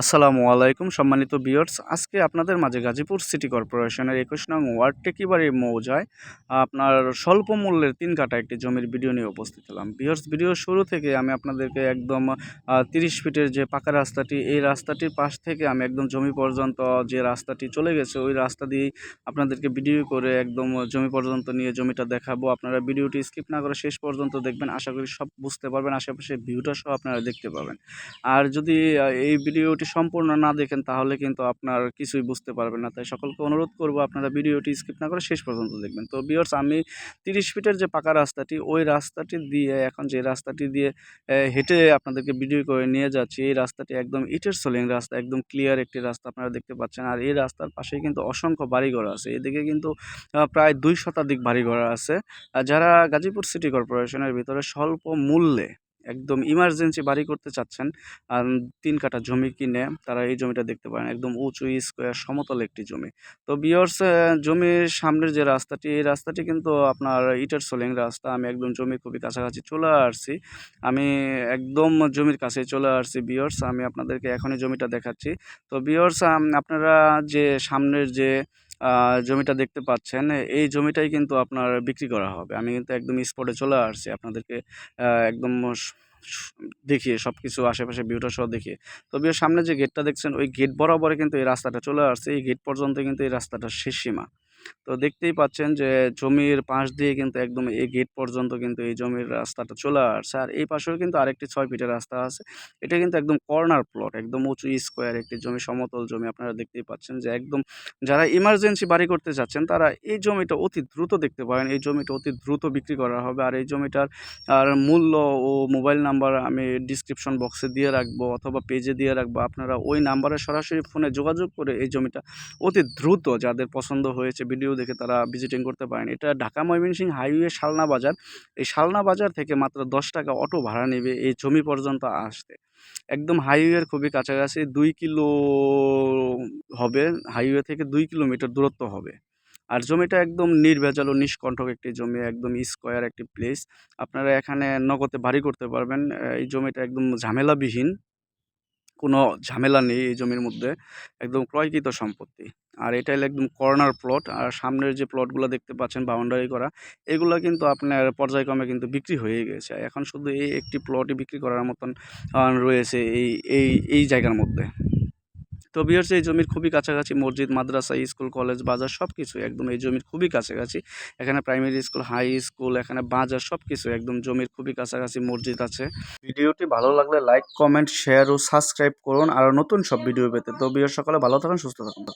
আসসালামু আলাইকুম সম্মানিত বিয়ার্স আজকে আপনাদের মাঝে গাজীপুর সিটি কর্পোরেশনের একুশ নং ওয়ার্ড টেকিবাড়ি মৌজায় আপনার স্বল্প মূল্যের তিন কাটা একটি জমির ভিডিও নিয়ে উপস্থিত হলাম। বিয়ার্স ভিডিও শুরু থেকে আমি আপনাদেরকে একদম তিরিশ ফিটের যে পাকা রাস্তাটি, এই রাস্তাটির পাশ থেকে আমি একদম জমি পর্যন্ত যে রাস্তাটি চলে গেছে, ওই রাস্তা দিয়েই আপনাদেরকে ভিডিও করে একদম জমি পর্যন্ত নিয়ে জমিটা দেখাবো। আপনারা ভিডিওটি স্কিপ না করে শেষ পর্যন্ত দেখবেন। আশা করি সব বুঝতে পারবেন। আশেপাশে ভিউটা সহ আপনারা দেখতে পাবেন। আর যদি এই ভিডিওটি সম্পূর্ণ না দেখেন, তাহলে কিন্তু আপনার কিছুই বুঝতে পারবেন না। তাই সকলকে অনুরোধ করব আপনারা ভিডিওটি স্কিপ না করে শেষ পর্যন্ত দেখবেন। তো বিয়ার্স আমি তিরিশ ফিটের যে পাকা রাস্তাটি, ওই রাস্তাটি দিয়ে, এখন যে রাস্তাটি দিয়ে হেঁটে আপনাদেরকে ভিডিও করে নিয়ে যাচ্ছি, এই রাস্তাটি একদম ইটের সোলিং রাস্তা, একদম ক্লিয়ার একটি রাস্তা আপনারা দেখতে পাচ্ছেন। আর এই রাস্তার পাশেই কিন্তু অসংখ্য বাড়িঘর আছে। এদিকে কিন্তু প্রায় দুই শতাধিক বাড়িঘর আছে। যারা গাজীপুর সিটি কর্পোরেশনের ভিতরে স্বল্প মূল্যে একদম ইমার্জেন্সি বাড়ি করতে চাচ্ছেন তিন কাঠা জমি কিনে তারা এই জমিটা দেখতে পারেন। একদম উঁচু স্কোয়ার সমতল একটি জমি। তো বিয়র্স জমির সামনের যে রাস্তাটি, এই রাস্তাটি কিন্তু আপনার ইটের সোলিং রাস্তা। আমি একদম জমির খুবই কাছাকাছি চলে আসছি। আমি একদম জমির কাছে চলে আসছি বিয়র্স আমি আপনাদেরকে এখনই জমিটা দেখাচ্ছি। তো বিয়র্স আপনারা যে সামনের যে জমিটা দেখতে পাচ্ছেন, এই জমিটাই কিন্তু আপনার বিক্রি করা হবে। আমি কিন্তু একদম স্পটে চলে আসছি আপনাদেরকে একদম দেখিয়ে সব কিছু আশেপাশে ভিউটা সহ দেখিয়ে। তবে সামনে যে গেটটা দেখছেন, ওই গেট বরাবরে কিন্তু এই রাস্তাটা চলে আসছে। এই গেট পর্যন্ত কিন্তু এই রাস্তাটা শেষ সীমা। তো দেখতেই পাচ্ছেন যে জমির পাশ দিয়ে কিন্তু একদম এই গেট পর্যন্ত কিন্তু এই জমির রাস্তাটা চলে আসছে। আর এই পাশেও কিন্তু আরেকটি ছয় ফিটের রাস্তা আছে। এটা কিন্তু একদম কর্নার প্লট একদম উঁচু স্কোয়ার একটি জমি, সমতল জমি। আপনারা দেখতেই পাচ্ছেন যে একদম যারা ইমার্জেন্সি বাড়ি করতে যাচ্ছেন, তারা এই জমিটা অতি দ্রুত দেখতে পারেন। এই জমিটা অতি দ্রুত বিক্রি করা হবে। আর এই জমিটার, আর মূল্য ও মোবাইল নাম্বার আমি ডিসক্রিপশন বক্সে দিয়ে রাখব অথবা পেজে দিয়ে রাখব। আপনারা ওই নাম্বারে সরাসরি ফোনে যোগাযোগ করে এই জমিটা অতি দ্রুত যাদের পছন্দ হয়েছে ভিডিও দেখে তারা ভিজিটিং করতে পারেন। এটা ঢাকা ময়মনসিংহ হাইওয়ে শালনা বাজার। এই শালনা বাজার থেকে মাত্র দশ টাকা অটো ভাড়া নেবে এই জমি পর্যন্ত আসতে। একদম হাইওয়ের খুবই কাছাকাছি, দুই কিলো হবে হাইওয়ে থেকে দুই কিলোমিটার দূরত্ব হবে। আর জমিটা একদম নির্ভেজাল ও নিষ্কণ্ঠক একটি জমি, একদম স্কোয়ার একটি প্লেস আপনারা এখানে নগদে বাড়ি করতে পারবেন। এই জমিটা একদম ঝামেলাবিহীন। কোনো ঝামেলা নেই এই জমির মধ্যে। একদম ক্রয়কৃত সম্পত্তি। আর এটা হলো একদম কর্নার প্লট আর সামনের যে প্লটগুলো দেখতে পাচ্ছেন বাউন্ডারি করা, এগুলো কিন্তু আপনার পর্যায়ক্রমে কিন্তু বিক্রি হয়ে গেছে। এখন শুধু এই একটি প্লটই বিক্রি করার মতন রয়েছে এই এই এই জায়গার মধ্যে। তো বিহার এই জমির খুবই কাছাকাছি মসজিদ, মাদ্রাসা, স্কুল, কলেজ, বাজার সব কিছু একদম এই জমির খুবই কাছাকাছি। এখানে প্রাইমারি স্কুল হাই স্কুল এখানে বাজার সব কিছু একদম জমির খুবই কাছাকাছি মসজিদ আছে। ভিডিওটি ভালো লাগলে লাইক কমেন্ট শেয়ার ও সাবস্ক্রাইব করুন। আর নতুন সব ভিডিও পেতে। তো বিহার সকালে ভালো থাকুন, সুস্থ থাকুন।